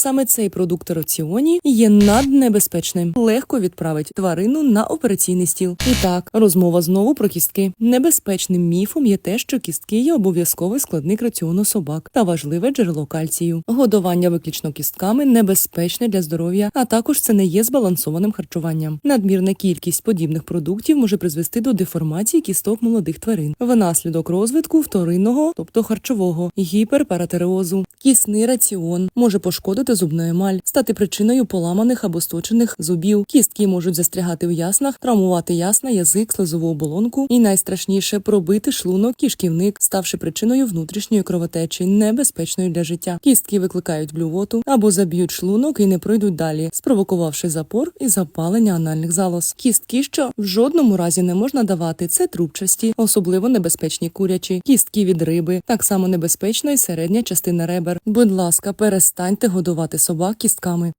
Саме цей продукт раціоні є наднебезпечним, легко відправить тварину на операційний стіл. І так, розмова знову про кістки. Небезпечним міфом є те, що кістки є обов'язковий складник раціону собак та важливе джерело кальцію. Годування виключно кістками небезпечне для здоров'я, а також це не є збалансованим харчуванням. Надмірна кількість подібних продуктів може призвести до деформації кісток молодих тварин внаслідок розвитку вторинного, тобто харчового, гіперпаратереозу. Кісний раціон може пошкодити зубну емаль, стати причиною поламаних або сточених зубів. Кістки можуть застрягати в яснах, травмувати ясна, язик, слизову оболонку і найстрашніше пробити шлунок, кишківник, ставши причиною внутрішньої кровотечі, небезпечної для життя. Кістки викликають блювоту або заб'ють шлунок і не пройдуть далі, спровокувавши запор і запалення анальних залоз. Кістки, що в жодному разі не можна давати, це трубчасті, особливо небезпечні курячі, кістки від риби, так само небезпечна і середня частина ребер. Будь ласка, перестаньте годувати собак кістками.